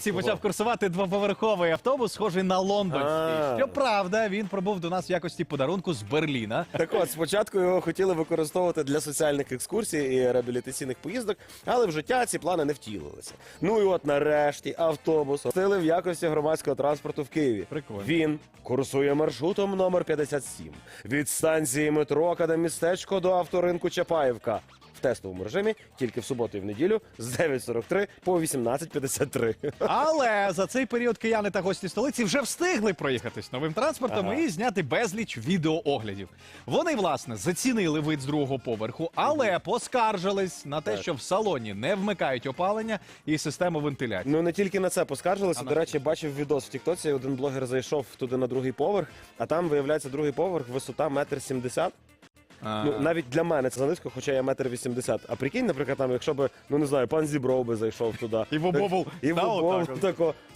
столиці почав курсувати двоповерховий автобус, схожий на лондонський. А. Щоправда, він пробув до нас в якості подарунку з Берліна. Так от, спочатку його хотіли використовувати для соціальних екскурсій і реабілітаційних поїздок, але в життя ці плани не втілилися. Ну і от нарешті автобус встили в якості громадського транспорту в Києві. Прикольно. Він курсує маршрутом номер 57 від станції метро Академістечко до авторинку Чапаєвка. В тестовому режимі тільки в суботу і в неділю з 9.43 по 18.53. Але за цей період кияни та гості столиці вже встигли проїхатись новим транспортом Ага. і зняти безліч відеооглядів. Вони, власне, зацінили вид з другого поверху, але поскаржились на те, Так. що в салоні не вмикають опалення і систему вентиляції. Ну не тільки на це поскаржилися. До речі, бачив відос в Тіктоці. Один блогер зайшов туди на другий поверх, а там виявляється другий поверх, висота метр сімдесят. Ну навіть для мене це занизько, хоча я метр вісімдесят. А прикинь, наприклад, там, якщо б, ну не знаю, пан Зібров би зайшов туди. І да, Вобобул тако.